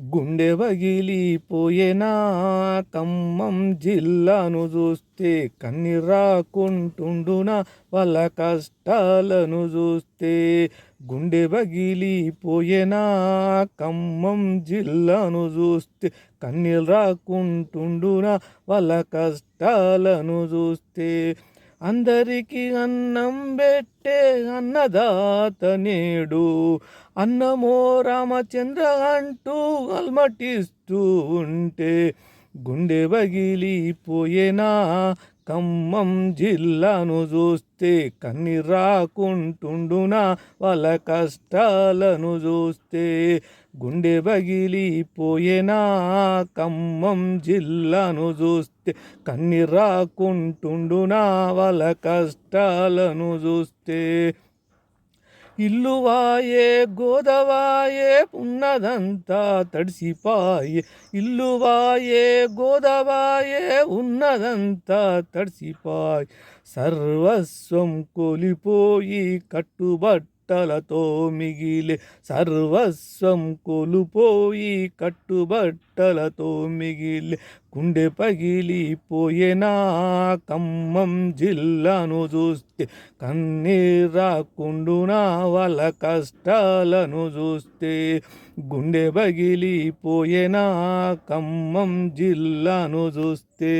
గుండె పగిలిపోయేనా ఖమ్మం జిల్లాను చూస్తే కన్నీరాకుంటుండునా వాళ్ళ కష్టాలను చూస్తే గుండె పగిలిపోయేనా ఖమ్మం జిల్లాను చూస్తే కన్నీళ్ళు రాకుంటుండునా? వాళ్ళ కష్టాలను చూస్తే అందరికీ అన్నం పెట్టే అన్నదాత నేడు. అన్నమో రామచంద్ర అంటూ అల్మటిస్తూ ఉంటే గుండె పగిలిపోయేనా ఖమ్మం జిల్లాను చూస్తే కన్ని రాకుంటుండునా వాళ్ళ కష్టాలను చూస్తే గుండె పగిలిపోయేనా ఖమ్మం జిల్లాను చూస్తే కన్ని రాకుంటుండునా వాళ్ళ కష్టాలను చూస్తే ఇల్లు వాయే గోదవాయే ఉన్నదంతా తడిసిపాయే. ఇల్లు వాయే గోదవాయే ఉన్నదంతా తడిసిపాయ్. సర్వస్వం కోల్పోయి కట్టుబట్టలతో మిగిలే సర్వస్వం కొలుపోయి కట్టుబట్టలతో మిగిలే గుండె పగిలిపోయేనా? ఖమ్మం జిల్లాను చూస్తే కన్నీరాకుండునా వాళ్ళ కష్టాలను చూస్తే గుండె పగిలిపోయేనా? ఖమ్మం జిల్లాను చూస్తే